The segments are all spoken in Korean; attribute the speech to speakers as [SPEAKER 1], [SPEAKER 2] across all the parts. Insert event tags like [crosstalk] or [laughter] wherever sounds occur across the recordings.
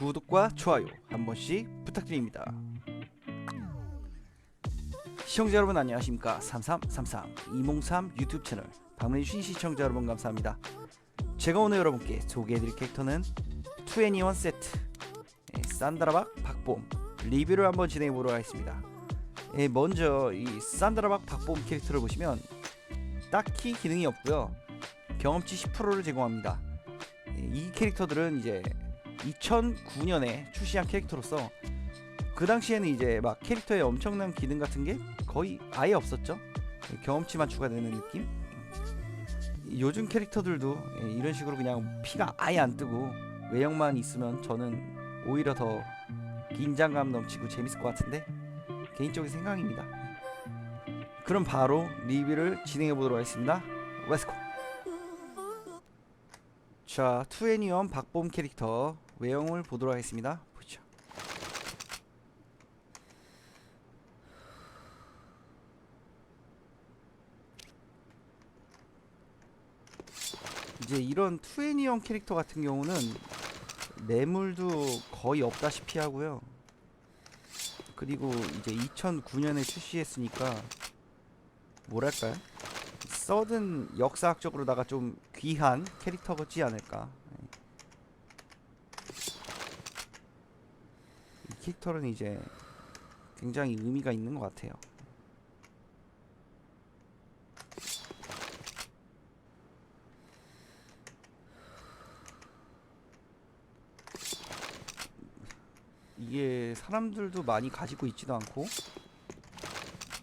[SPEAKER 1] 구독과 좋아요 한 번씩 부탁드립니다. 시청자 여러분 안녕하십니까 3333 이몽삼 유튜브 채널 방문해주신 시청자 여러분 감사합니다. 제가 오늘 여러분께 소개해드릴 캐릭터는 2애니원 세트 예, 산드라박 박봄 리뷰를 한번 진행해보도록 하겠습니다. 예, 먼저 이 산드라박 박봄 캐릭터를 보시면 딱히 기능이 없고요. 경험치 10%를 제공합니다. 예, 이 캐릭터들은 이제 2009년에 출시한 캐릭터로서 그 당시에는 이제 막 캐릭터에 엄청난 기능 같은 게 거의 아예 없었죠. 예, 경험치만 추가되는 느낌. 요즘 캐릭터들도 예, 이런 식으로 그냥 피가 아예 안 뜨고 외형만 있으면 저는 오히려 더 긴장감 넘치고 재밌을 것 같은데 개인적인 생각입니다. 그럼 바로 리뷰를 진행해 보도록 하겠습니다. 렛츠고. 자, 투애니원 박봄 캐릭터 외형을 보도록 하겠습니다. 보시죠. 이제 이런 투애니원 캐릭터 같은 경우는 매물도 거의 없다시피 하고요. 그리고 이제 2009년에 출시했으니까 뭐랄까요? 서든 역사학적으로다가 좀 귀한 캐릭터겠지 않을까. 캐릭터는 이제 굉장히 의미가 있는 것 같아요. 이게 사람들도 많이 가지고 있지도 않고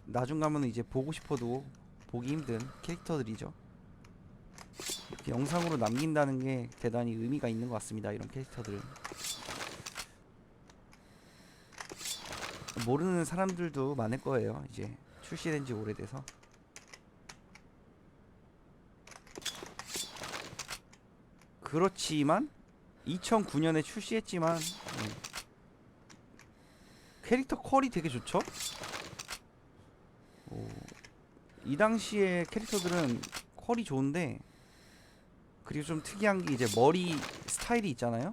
[SPEAKER 1] 나중 가면 이제 보고 싶어도 보기 힘든 캐릭터들이죠. 영상으로 남긴다는 게 대단히 의미가 있는 것 같습니다. 이런 캐릭터들은 모르는 사람들도 많을 거예요. 이제 출시된 지 오래돼서 그렇지만 2009년에 출시했지만 음, 캐릭터 퀄이 되게 좋죠. 오, 이 당시에 캐릭터들은 퀄이 좋은데 그리고 좀 특이한 게 이제 머리 스타일이 있잖아요.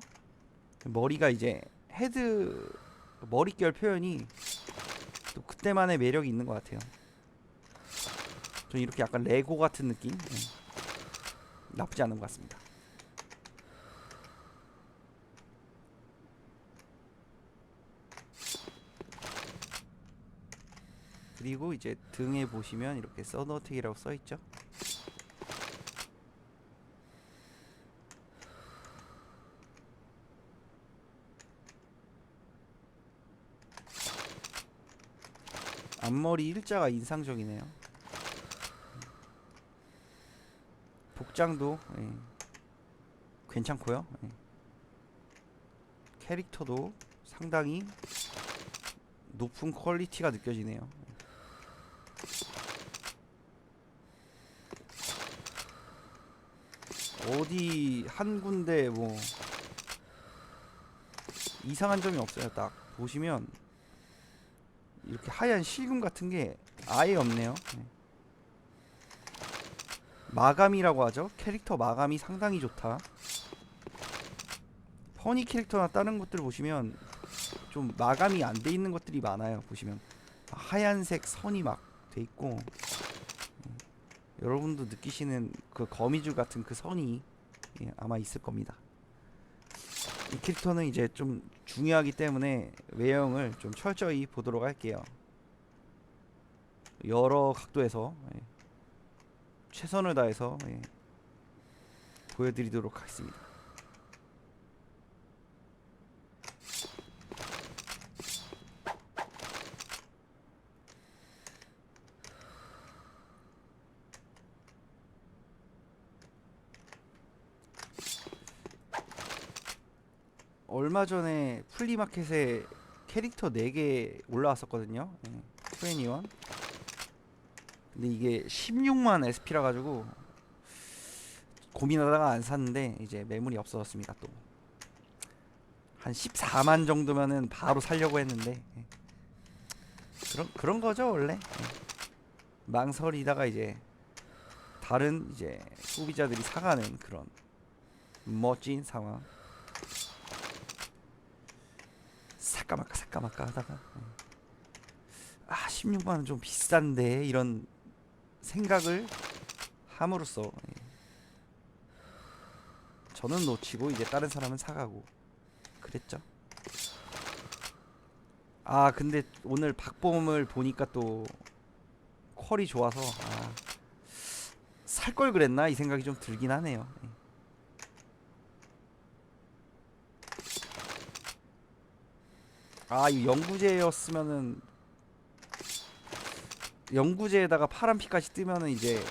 [SPEAKER 1] 머리가 이제 헤드 머릿결 표현이 또 그때만의 매력이 있는 것 같아요. 좀 이렇게 약간 레고 같은 느낌 예. 나쁘지 않은 것 같습니다. 그리고 이제 등에 보시면 이렇게 서너텍이라고 써 있죠. 앞머리 일자가 인상적이네요. 복장도 예, 괜찮고요. 예. 캐릭터도 상당히 높은 퀄리티가 느껴지네요. 어디 한 군데 뭐 이상한 점이 없어요. 딱 보시면 이렇게 하얀 실금 같은 게 아예 없네요. 네. 마감이라고 하죠. 캐릭터 마감이 상당히 좋다. 퍼니 캐릭터나 다른 것들 보시면 좀 마감이 안 돼 있는 것들이 많아요. 보시면 하얀색 선이 막 돼 있고 음, 여러분도 느끼시는 그 거미줄 같은 그 선이 예, 아마 있을 겁니다. 이 캐릭터는 이제 좀 중요하기 때문에 외형을 좀 철저히 보도록 할게요. 여러 각도에서 예, 최선을 다해서 예, 보여드리도록 하겠습니다. 얼마 전에 플리마켓에 캐릭터 4개 올라왔었거든요. 예, 2애니원. 근데 이게 16만 SP라 가지고 고민하다가 안 샀는데 이제 매물이 없어졌습니다. 또. 한 14만 정도면은 바로 살려고 했는데 예. 그런 그런 거죠, 원래. 예. 망설이다가 이제 다른 이제 소비자들이 사가는 그런 멋진 상황. 살까 말까 하다가 예. 아 16만 원 좀 비싼데 이런 생각을 함으로써 예. 저는 놓치고 이제 다른 사람은 사가고 그랬죠. 아 근데 오늘 박봄을 보니까 또 퀄이 좋아서 아, 살 걸 그랬나 이 생각이 좀 들긴 하네요. 아, 이 영구제였으면은 영구제에다가 파란 피까지 뜨면은 이제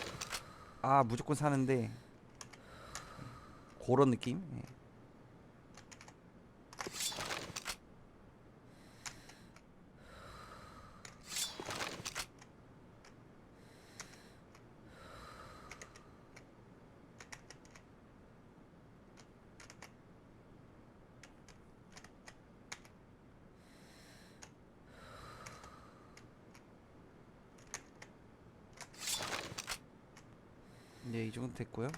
[SPEAKER 1] 아 무조건 사는데 그런 느낌. 예. 네, 이 정도 됐고요. 음.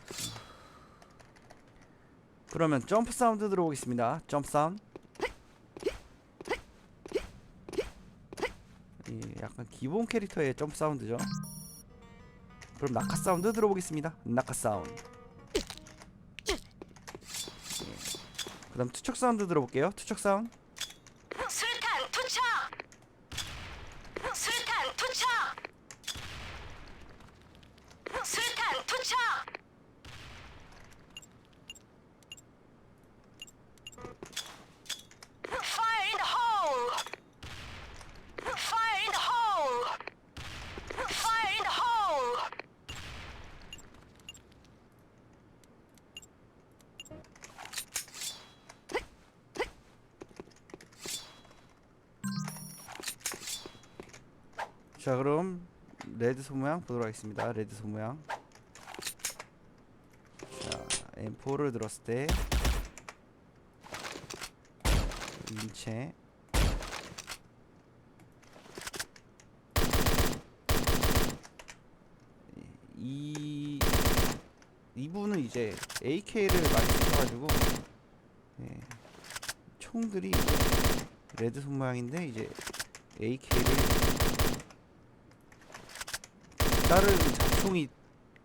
[SPEAKER 1] 그러면 점프 사운드 들어보겠습니다. 점프 사운드. 이 약간 기본 캐릭터의 점프 사운드죠. 그럼 낙하 사운드 들어보겠습니다. 낙하 사운드. 예. 그다음 투척 사운드 들어볼게요. 투척 사운드.
[SPEAKER 2] 수류탄 투척! 수류탄 투척! 수류탄 투척! Fire in the hole! Fire in the hole! Fire in the hole!
[SPEAKER 1] 자, 그럼 레드 소모양 보도록 하겠습니다. 레드 소모양. 자, M4를 들었을 때 인체 이 이분은 이제 AK를 많이 써가지고 예, 총들이 레드 손 모양인데 이제 AK를 다른 잡총이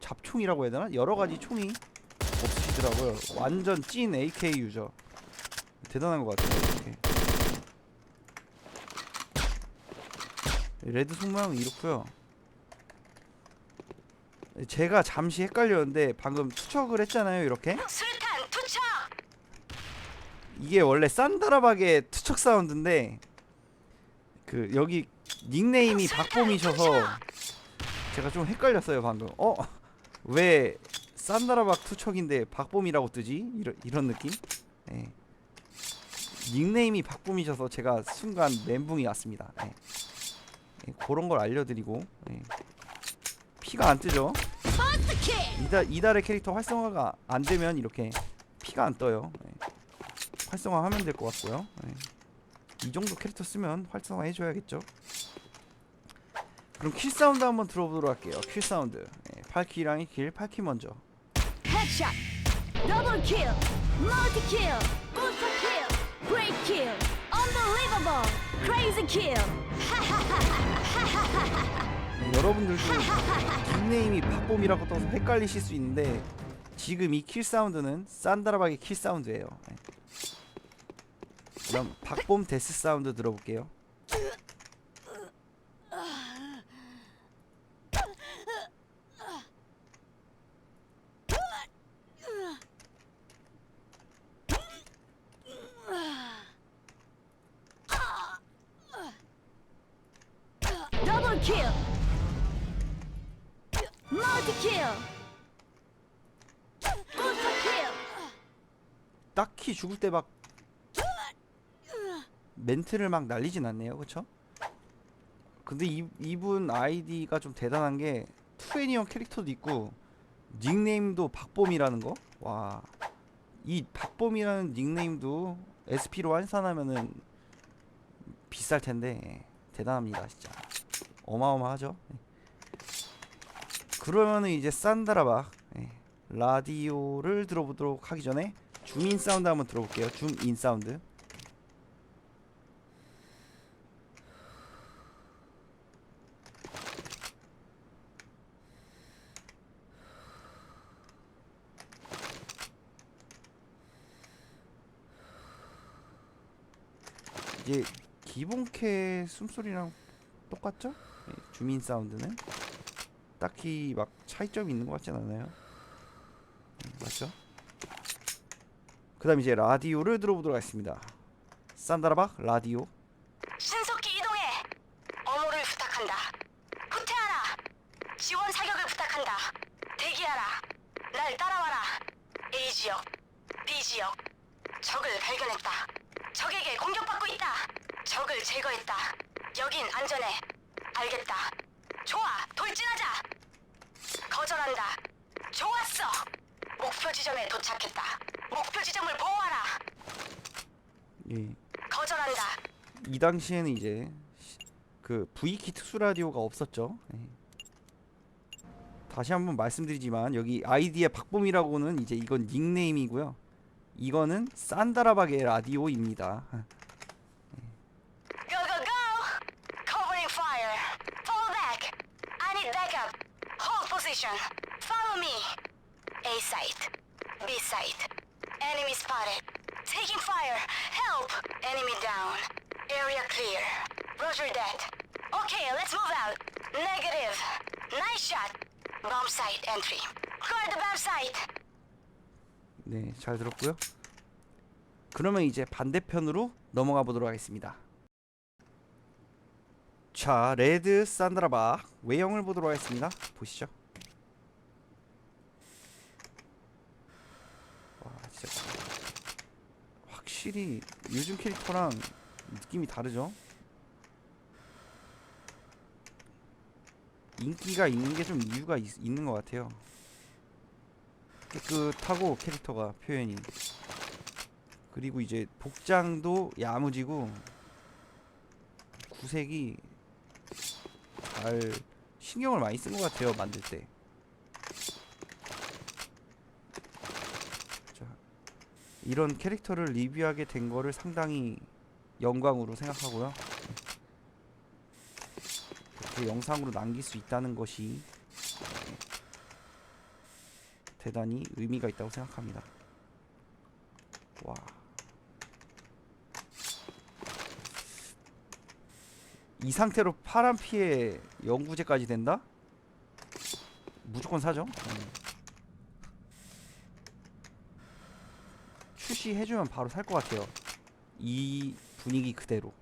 [SPEAKER 1] 잡총이라고 해야 되나 여러 가지 총이 없으시더라고요. 완전 찐 AK 유저 대단한 것 같아요. 이렇게. 레드 손 모양은 이렇고요. 제가 잠시 헷갈렸는데 방금 투척을 했잖아요. 이렇게! 이게 원래 산다라박의 투척 사운드인데 그 여기 닉네임이 박봄이셔서 제가 좀 헷갈렸어요 방금 어? [laughs] 왜 산다라박 투척인데 박봄이라고 뜨지? 이런, 이런 느낌? 예. 닉네임이 박봄이셔서 제가 순간 멘붕이 왔습니다 예. 예, 그런 걸 알려드리고 예. 피가 안 뜨죠? 이달, 이달의 캐릭터 활성화가 안 되면 이렇게 피가 안 떠요 예. 활성화하면 될 것 같고요. 네. 이 정도 캐릭터 쓰면 활성화 해줘야겠죠. 그럼 킬 사운드 한번 들어보도록 할게요. 킬 사운드. 네, 8킬이랑 1킬, 8킬 먼저.
[SPEAKER 3] Headshot, double kill, multi kill, ultra kill, great kill, unbelievable, crazy kill.
[SPEAKER 1] 네, [laughs] 여러분들도 닉네임이 박봄이라고 떠서 헷갈리실 수 있는데 지금 이 킬 사운드는 산다라박의 킬 사운드예요. 네. 그럼 박봄 데스 사운드 들어볼게요.
[SPEAKER 3] Ultra kill.
[SPEAKER 1] 딱히 죽을 때 막 멘트를 막 날리진 않네요, 그쵸? 근데 이, 이분 아이디가 좀 대단한 게 투애니언 캐릭터도 있고 닉네임도 박봄이라는 거? 와, 이 박봄이라는 닉네임도 SP로 환산하면은 비쌀 텐데 대단합니다, 진짜. 어마어마하죠. 그러면은 이제 산다라박 예, 라디오를 들어보도록 하기 전에 줌인 사운드 한번 들어볼게요. 줌인 사운드. 이제 기본캐 숨소리랑 똑같죠? 예, 주민 사운드는 딱히 막 차이점이 있는 것 같진 않아요. 음, 맞죠? 그 다음 이제 라디오를 들어보도록 하겠습니다. 산다라박 라디오.
[SPEAKER 2] 신속히 이동해. 어모를 부탁한다. 후퇴하라. 지원 사격을 부탁한다. 대기하라. 날 따라와라. A 지역, B 지역. 적을 발견했다. 적에게 공격받고 있다. 적을 제거했다. 여긴 안전해. 알겠다. 좋아, 돌진하자. 거절한다. 좋았어. 목표 지점에 도착했다. 목표 지점을 보호하라.
[SPEAKER 1] 예.
[SPEAKER 2] 거절한다.
[SPEAKER 1] 이 당시에는 이제 시- 그 V키 특수 라디오가 없었죠. 예. 다시 한번 말씀드리지만 여기 아이디의 박봄이라고는 이제 이건 닉네임이고요. 이거는 산다라박의 라디오입니다.
[SPEAKER 2] Go, go, go! Covering fire. Fall back. I need backup. Hold position. Follow me. A site. B site. Enemy spotted. Taking fire. Help! Enemy down. Area clear. Roger that. Okay, let's move out. Negative. Nice shot. Bomb site entry. Guard the bomb site.
[SPEAKER 1] 네, 잘 들었고요. 그러면 이제 반대편으로 넘어가 보도록 하겠습니다. 자, 레드 산드라박 외형을 보도록 하겠습니다. 보시죠. 와, 진짜 확실히 요즘 캐릭터랑 느낌이 다르죠? 인기가 있는 게 좀 이유가 있, 있는 것 같아요. 깨끗하고 캐릭터가 표현이 그리고 이제 복장도 야무지고 구색이 잘 신경을 많이 쓴 것 같아요 만들 때. 자, 이런 캐릭터를 리뷰하게 된 거를 상당히 영광으로 생각하고요. 이렇게 영상으로 남길 수 있다는 것이 대단히 의미가 있다고 생각합니다. 와. 이 상태로 파란 피에 영구제까지 된다? 무조건 사죠. 음. 출시해주면 바로 살 것 같아요. 이 분위기 그대로.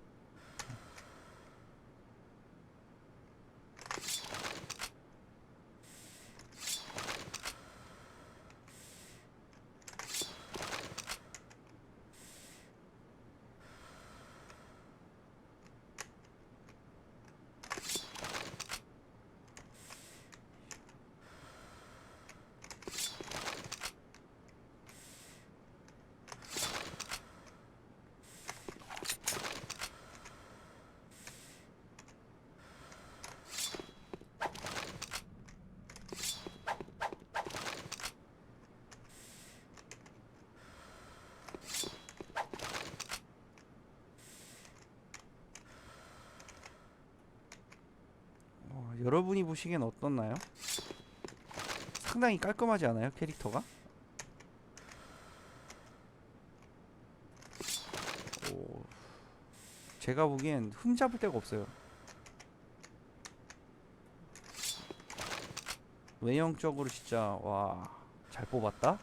[SPEAKER 1] 여러분이 보시기엔 어떻나요? 상당히 깔끔하지 않아요 캐릭터가? 오, 제가 보기엔 흠잡을 데가 없어요. 외형적으로 진짜 와 잘 뽑았다.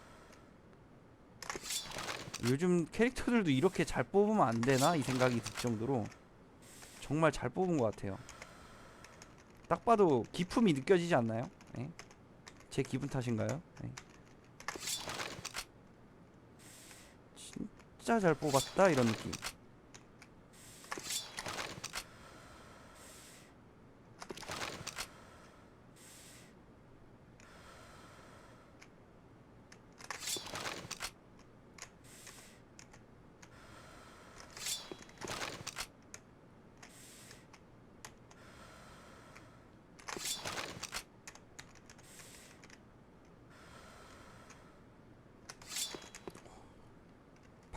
[SPEAKER 1] 요즘 캐릭터들도 이렇게 잘 뽑으면 안 되나 이 생각이 들 정도로 정말 잘 뽑은 것 같아요. 딱 봐도 기품이 느껴지지 않나요? 예? 제 기분 탓인가요? 예. 진짜 잘 뽑았다 이런 느낌.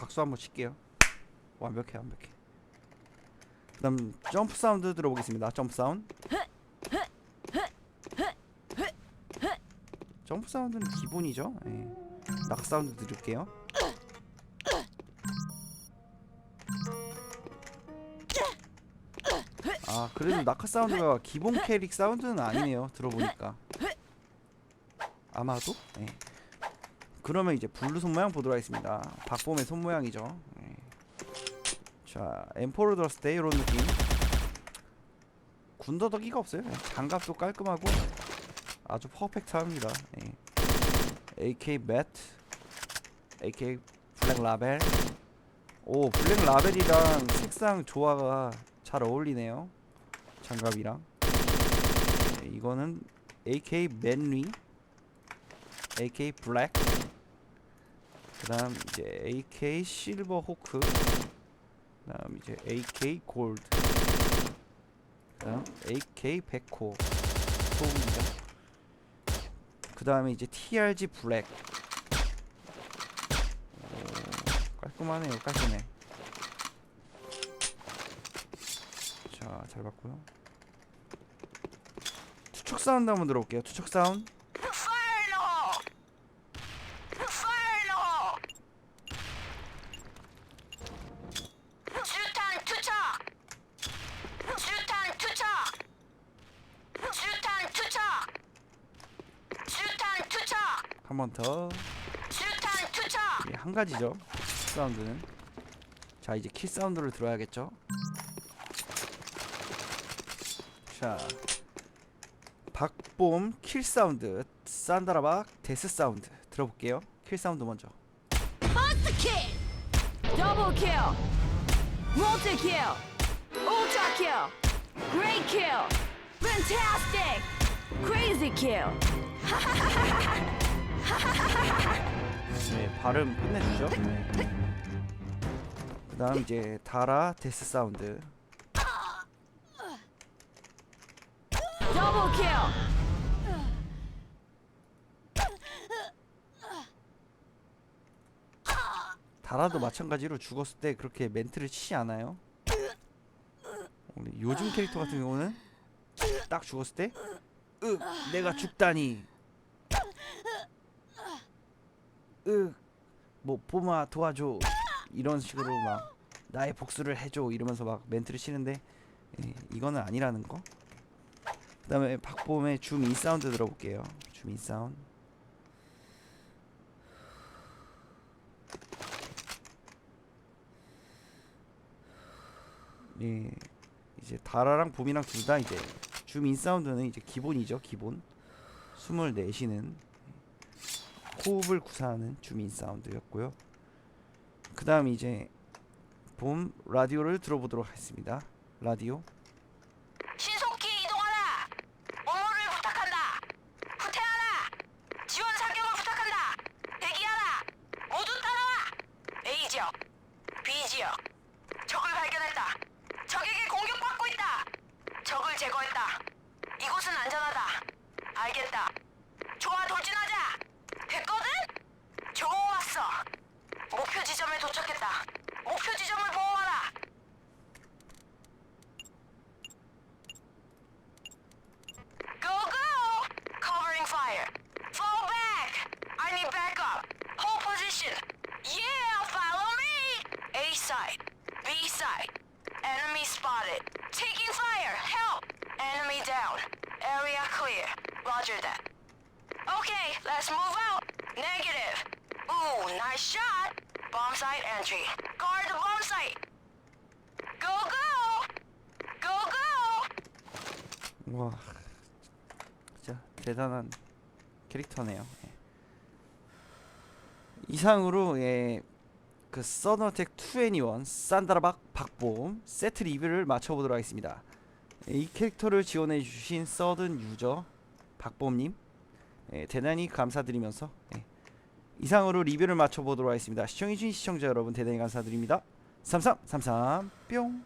[SPEAKER 1] 박수 한번 칠게요. 완벽해 완벽해. 그 다음 점프 사운드 들어보겠습니다. 점프 사운드. 점프 사운드는 기본이죠. 예. 낙 사운드 들을게요. 아 그래도 낙하 사운드가 기본 캐릭 사운드는 아니네요 들어보니까 아마도 네. 그러면 이제 블루 손 모양 보도록 하겠습니다. 박봄의 손 모양이죠. 네. 자 M4로 들었을 때 이런 느낌. 군더더기가 없어요. 네, 장갑도 깔끔하고 아주 퍼펙트합니다. 네. AK 매트 AK 블랙 라벨 오 블랙 라벨이랑 색상 조화가 잘 어울리네요. 장갑이랑. 네, 이거는 AK 맨리 AK 블랙 그 다음 이제 AK 실버 호크 그 다음 이제 AK 골드 그 다음 AK 백호 소음기죠 그 다음에 이제 TRG 블랙 오, 깔끔하네요 깔끔해. 자잘 봤고요. 투척 사운드 한번 들어볼게요. 투척 사운드
[SPEAKER 2] Fire in the hole! Fire in the hole! 수류탄 투척! 수류탄 투척! 수류탄 투척! 수류탄 투척!
[SPEAKER 1] 한 번 더.
[SPEAKER 2] 수류탄 투척!
[SPEAKER 1] 예, 한 가지죠. 사운드는. 자, 이제 킬 사운드를 들어야겠죠. 자. 박봄 킬 사운드, 산다라박 데스 사운드 들어볼게요. 킬 사운드 먼저.
[SPEAKER 3] Monster kill. Double kill. Multi kill. Ultra kill. Great kill. Fantastic. Crazy kill.
[SPEAKER 1] 네, 발음 끝내주죠. 그다음 이제 다라 데스 사운드.
[SPEAKER 3] Double kill.
[SPEAKER 1] 다라도 마찬가지로 죽었을 때 그렇게 멘트를 치지 않아요. 우리 요즘 캐릭터 같은 경우는 딱 죽었을 때, 으, 내가 죽다니. 으, 뭐 봄아 도와줘. 이런 식으로 막 나의 복수를 해줘 이러면서 막 멘트를 치는데 예, 이거는 아니라는 거. 그다음에 박봄의 줌인 사운드 들어볼게요. 줌인 사운드. 예, 이제 다라랑 봄이랑 둘 다 이제 줌인 사운드는 이제 기본이죠, 기본. 숨을 내쉬는 호흡을 구사하는 줌인 사운드였고요. 그 다음 이제 봄 라디오를 들어보도록 하겠습니다. 라디오.
[SPEAKER 2] 신속히 이동하라! 업무를 부탁한다! 후퇴하라! 지원 사격을 부탁한다! 대기하라! 모두 따라와! A 지역, B 지역. 적을 발견했다. 적에게 공격받고 있다. 적을 제거했다. 이곳은 안전하다. 알겠다. 좋아 돌진하자. 됐거든? 좋았어. 목표 지점에 도착했다. 목표 지점을 보호하라. Go, go! Covering fire. Fall back! I need backup. Hold position. Yeah, follow me! A side. B side. Enemy spotted. Taking fire. Help! Enemy down. Area clear. Roger that. Okay, let's move out. Negative. Ooh, nice shot. Bomb site entry. Guard the bomb site. Go, go! Go, go!
[SPEAKER 1] 와, 진짜 대단한 캐릭터네요. 예. 이상으로 예, 그 서너텍 2애니원 산다라박 박봄 세트 리뷰를 마쳐보도록 하겠습니다. 예, 이 캐릭터를 지원해주신 서든 유저 박봄님 예, 대단히 감사드리면서 예, 이상으로 리뷰를 마쳐보도록 하겠습니다. 시청해주신 시청자 여러분 대단히 감사드립니다. 삼삼삼삼 뿅.